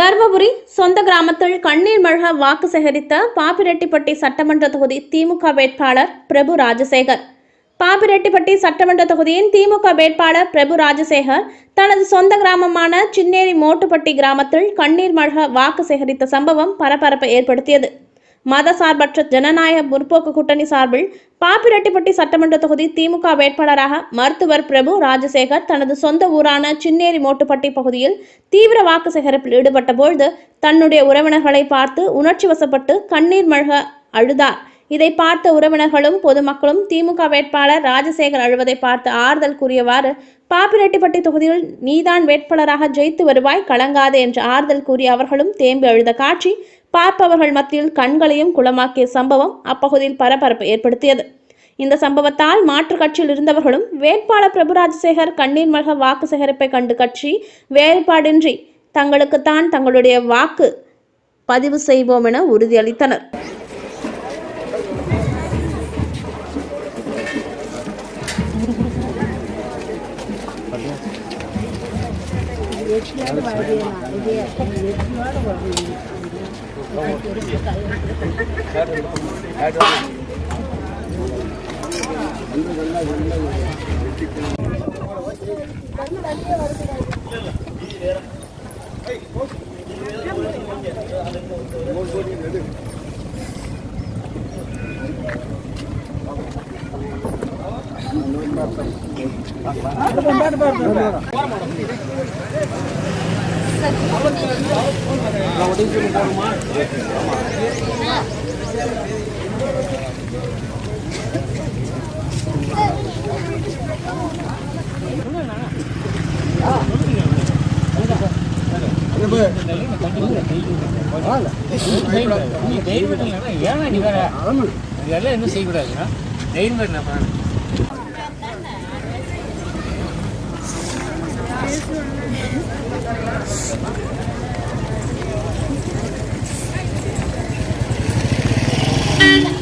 தர்மபுரி சொந்த கிராமத்தில் கண்ணீர் மழக வாக்கு சேகரித்த பாப்பிரெட்டிப்பட்டி சட்டமன்ற தொகுதி திமுக வேட்பாளர் பிரபு ராஜசேகர். பாப்பிரெட்டிப்பட்டி சட்டமன்ற தொகுதியின் திமுக வேட்பாளர் பிரபு ராஜசேகர் தனது சொந்த கிராமமான சின்னேரி மோட்டுப்பட்டி கிராமத்தில் கண்ணீர் மழக வாக்கு சேகரித்த சம்பவம் பரபரப்பை ஏற்படுத்தியது. மத சார்பற்ற ஜனநாயக முற்போக்கு கூட்டணி சார்பில் பாப்பிரெட்டிப்பட்டி சட்டமன்ற தொகுதி திமுக வேட்பாளராக மருத்துவர் பிரபு ராஜசேகர் தனது சொந்த ஊரான சின்னேரி மோட்டுப்பட்டி பகுதியில் தீவிர வாக்கு சேகரிப்பில் ஈடுபட்ட பொழுது தன்னுடைய உறவினர்களை பார்த்து உணர்ச்சி வசப்பட்டு கண்ணீர் மழ்க அழுதார். இதை பார்த்த உறவினர்களும் பொதுமக்களும் திமுக வேட்பாளர் ராஜசேகர் அழுவதை பார்த்து ஆறுதல் கூறியவாறு பாப்பிரெட்டிப்பட்டி தொகுதியில் நீதான் வேட்பாளராக ஜெயித்து வருவாய் கலங்காதே என்று ஆறுதல் கூறிய அவர்களும் தேம்பி அழுத காட்சி பார்ப்பவர்கள் மத்தியில் கண்களையும் குளமாக்கிய சம்பவம் அப்பகுதியில் பரபரப்பு ஏற்படுத்தியது. இந்த சம்பவத்தால் மாற்றுக் கட்சியில் இருந்தவர்களும் வேட்பாளர் பிரபு ராஜசேகர் கண்ணீர் மல்க வாக்கு சேகரிப்பை கண்டு கட்சி வேறுபாடின்றி தங்களுக்குத்தான் தங்களுடைய வாக்கு பதிவு செய்வோம் என உறுதியளித்தனர். நீ தைரியம் இல்லைன்னா ஏன்னா நீ வேற? இதெல்லாம் என்ன செய்யக்கூடாதுன்னா தைரியம் என்ன பண்ணணும். Thank you.